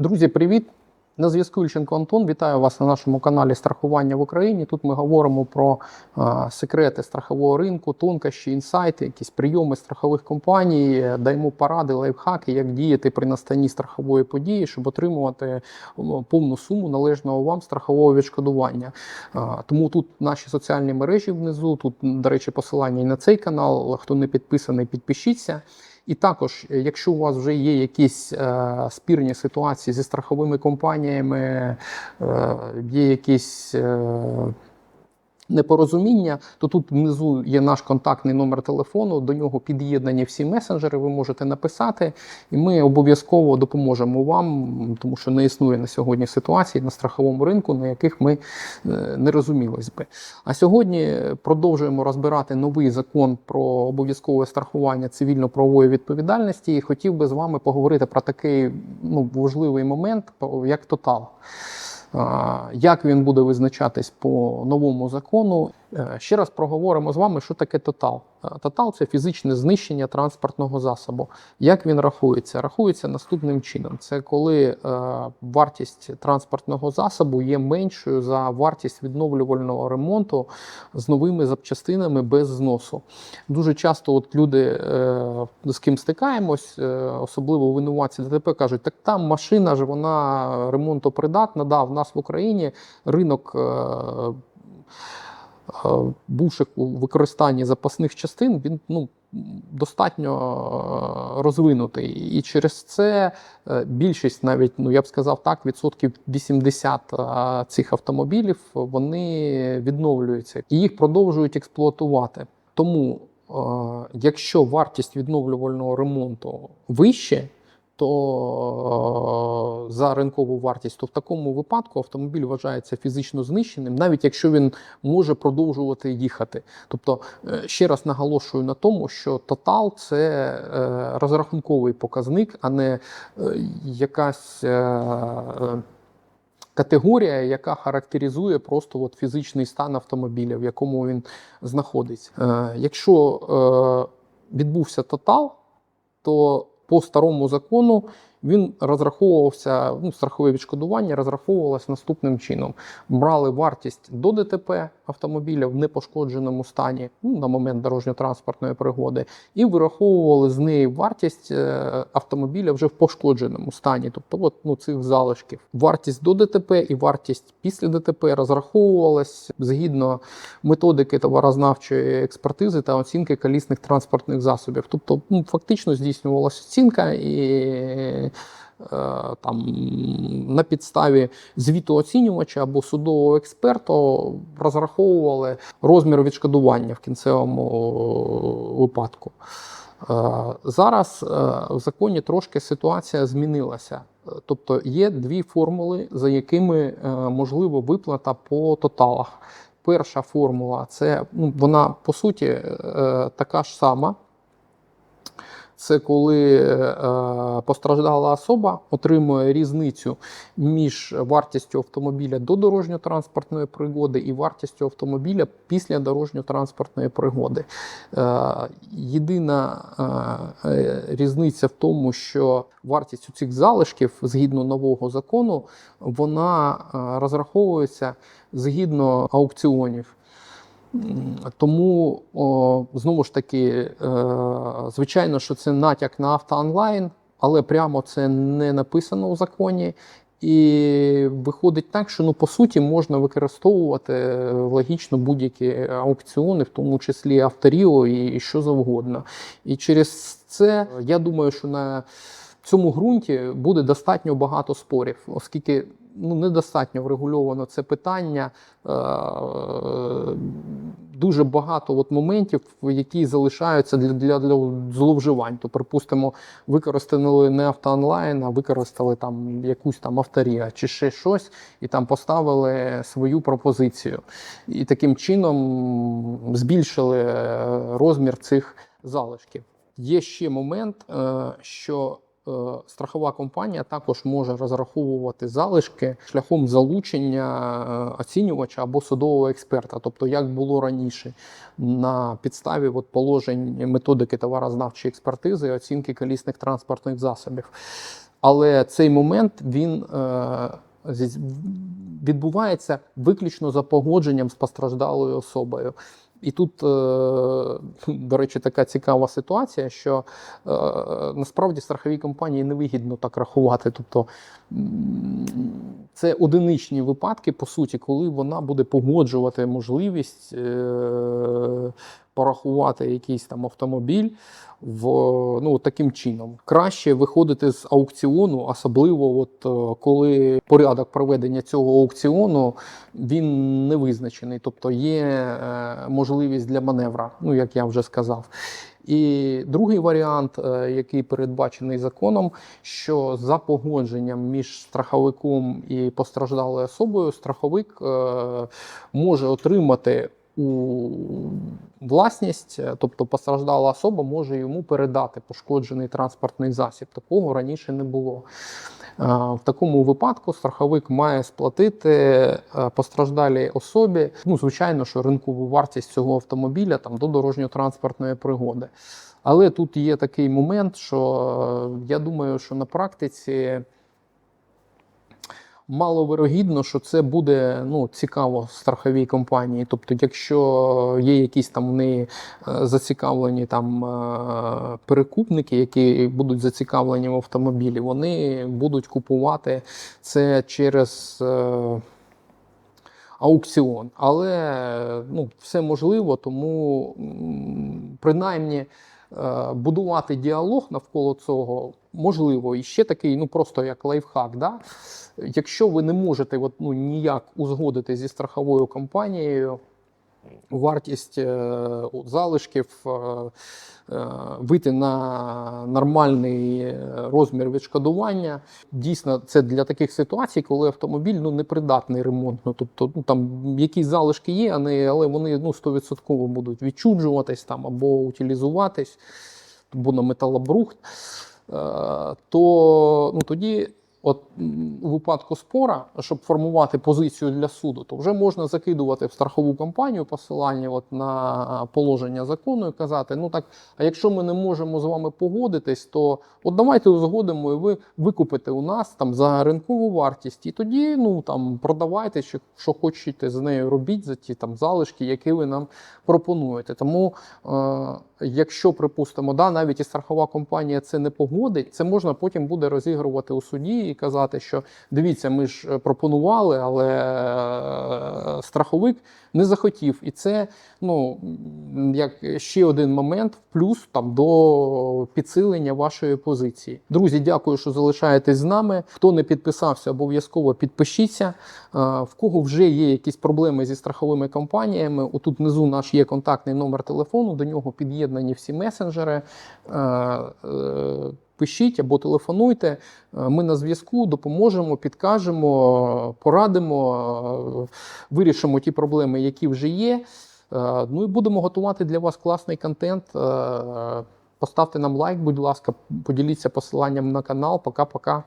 Друзі, привіт! На зв'язку Ільченко Антон. Вітаю вас на нашому каналі Страхування в Україні. Тут ми говоримо про а, секрети страхового ринку, тонкощі, інсайти, якісь прийоми страхових компаній, даємо поради, лайфхаки, як діяти при настанні страхової події, щоб отримувати повну суму належного вам страхового відшкодування. А, тому тут наші соціальні мережі внизу. Тут, до речі, посилання і на цей канал. Хто не підписаний, підпишіться. І також, е, якщо у вас вже є якісь е, спірні ситуації зі страховими компаніями, е, є якісь непорозуміння, то тут внизу є наш контактний номер телефону. До нього під'єднані всі месенджери. Ви можете написати, і ми обов'язково допоможемо вам, тому що не існує на сьогодні ситуацій на страховому ринку, на яких ми е, не розумілись би. А сьогодні продовжуємо розбирати новий закон про обов'язкове страхування цивільно-правової відповідальності. І хотів би з вами поговорити про такий ну, важливий момент, як тотал. Як він буде визначатись по новому закону? Е, Ще раз проговоримо з вами, що таке тотал. Е, Тотал це фізичне знищення транспортного засобу. Як він рахується? Рахується наступним чином: це коли е, вартість транспортного засобу є меншою за вартість відновлювального ремонту з новими запчастинами без зносу. Дуже часто от люди, з ким стикаємось, особливо винуватці ДТП, кажуть, так там машина ж вона ремонтопридатна. Да, в нас в Україні ринок. Бувших у використанні запасних частин, він ну, достатньо е, розвинутий. І через це е, більшість, навіть ну я б сказав так, відсотків 80 е, цих автомобілів вони відновлюються і їх продовжують експлуатувати. Тому, якщо вартість відновлювального ремонту вище, то е, за ринкову вартість, то в такому випадку автомобіль вважається фізично знищеним, навіть якщо він може продовжувати їхати. Тобто, е, ще раз наголошую на тому, що тотал це е, розрахунковий показник, а не якась. Категорія, яка характеризує просто от фізичний стан автомобіля, в якому він знаходиться. Е, якщо е, відбувся тотал, то по старому закону він розраховувався, ну, страхове відшкодування розраховувалося наступним чином: брали вартість до ДТП автомобіля в непошкодженому стані ну, на момент дорожньо-транспортної пригоди, і вираховували з неї вартість е, автомобіля вже в пошкодженому стані, тобто от, ну, цих залишків. Вартість до ДТП і вартість після ДТП розраховувалась згідно методики товарознавчої експертизи та оцінки колісних транспортних засобів. Тобто, ну, фактично здійснювалася оцінка і там на підставі звіту оцінювача або судового експерта розраховували розмір відшкодування в кінцевому випадку. Е, Зараз е, в законі трошки ситуація змінилася. Е, Тобто є дві формули, за якими е, можливо виплата по тоталах. Перша формула це ну, вона по суті е, така ж сама. Це коли е, постраждала особа отримує різницю між вартістю автомобіля до дорожньо-транспортної пригоди і вартістю автомобіля після дорожньо-транспортної пригоди. Е, єдина е, різниця в тому, що вартість у цих залишків згідно нового закону вона розраховується згідно аукціонів. Тому знову ж таки, е, звичайно, що це натяк на автоонлайн, але прямо це не написано у законі. І виходить так, що ну по суті можна використовувати е, логічно будь-які аукціони, в тому числі авторіо і що завгодно. І через це я думаю, що на цьому ґрунті буде достатньо багато спорів, оскільки ну недостатньо врегульовано це питання. Е, дуже багато от моментів, які залишаються для, для, для зловживань. То, припустимо, використали не автоонлайн, а використали там якусь там авторія чи ще щось, і там поставили свою пропозицію. І таким чином збільшили е, розмір цих залишків. Є ще момент, е, що страхова компанія також може розраховувати залишки шляхом залучення е, оцінювача або судового експерта, тобто як було раніше, на підставі от положень методики товарознавчої експертизи і оцінки колісних транспортних засобів. але цей момент він е, відбувається виключно за погодженням з постраждалою особою. І тут, е, до речі, така цікава ситуація, що е, насправді страховій компанії невигідно так рахувати. Тобто це одиничні випадки, по суті, коли вона буде погоджувати можливість е, порахувати якийсь там автомобіль в ну таким чином. Краще виходити з аукціону, особливо, от е, коли порядок проведення цього аукціону він не визначений, тобто є е, можливість для маневра, ну як я вже сказав. І другий варіант, е, який передбачений законом, що за погодженням між страховиком і постраждалою особою, страховик може отримати у власність, е, тобто постраждала особа може йому передати пошкоджений транспортний засіб. Такого раніше не було. Е, В такому випадку страховик має сплатити е, постраждалій особі, ну звичайно, що ринкову вартість цього автомобіля там до дорожньо-транспортної пригоди. Але тут є такий момент, що я думаю, що на практиці маловирогідно, що це буде ну, цікаво страховій компанії. Тобто, якщо є якісь там в неї е, зацікавлені там е, перекупники, які будуть зацікавлені в автомобілі, вони будуть купувати це через. е, Аукціон, але ну, все можливо, тому принаймні будувати діалог навколо цього можливо. І ще такий, ну просто як лайфхак. Да? Якщо ви не можете от, ну, ніяк узгодити зі страховою компанією вартість е, от залишків, е, е, вийти на нормальний розмір відшкодування. Дійсно, це для таких ситуацій, коли автомобіль ну, непридатний ремонтно. Тобто ну, там якісь залишки є, але вони ну, 100% будуть відчуджуватись там, або утилізуватись, або на металобрухт. То ну, тоді, от у випадку спора, щоб формувати позицію для суду, то вже можна закидувати в страхову компанію посилання от на положення закону і казати: ну так, а якщо ми не можемо з вами погодитись, то от давайте узгодимо, і ви викупите у нас там за ринкову вартість, і тоді ну там продавайте, що, що хочете з нею робіть за ті там залишки, які ви нам пропонуєте. Тому, е, якщо припустимо, да, навіть і страхова компанія це не погодить, це можна потім буде розігрувати у суді і казати, що дивіться, ми ж е, пропонували, але е, страховик не захотів. І це ну як ще один момент в плюс там до підсилення вашої позиції. Друзі, дякую, що залишаєтесь з нами. Хто не підписався, обов'язково підпишіться. Е, В кого вже є якісь проблеми зі страховими компаніями, отут внизу наш є контактний номер телефону, до нього під'єднані всі месенджери. Е, е, Пишіть або телефонуйте. Е, Ми на зв'язку допоможемо, підкажемо, порадимо, вирішимо ті проблеми, які вже є. Ну і будемо готувати для вас класний контент. Поставте нам лайк, будь ласка, поділіться посиланням на канал. Пока-пока.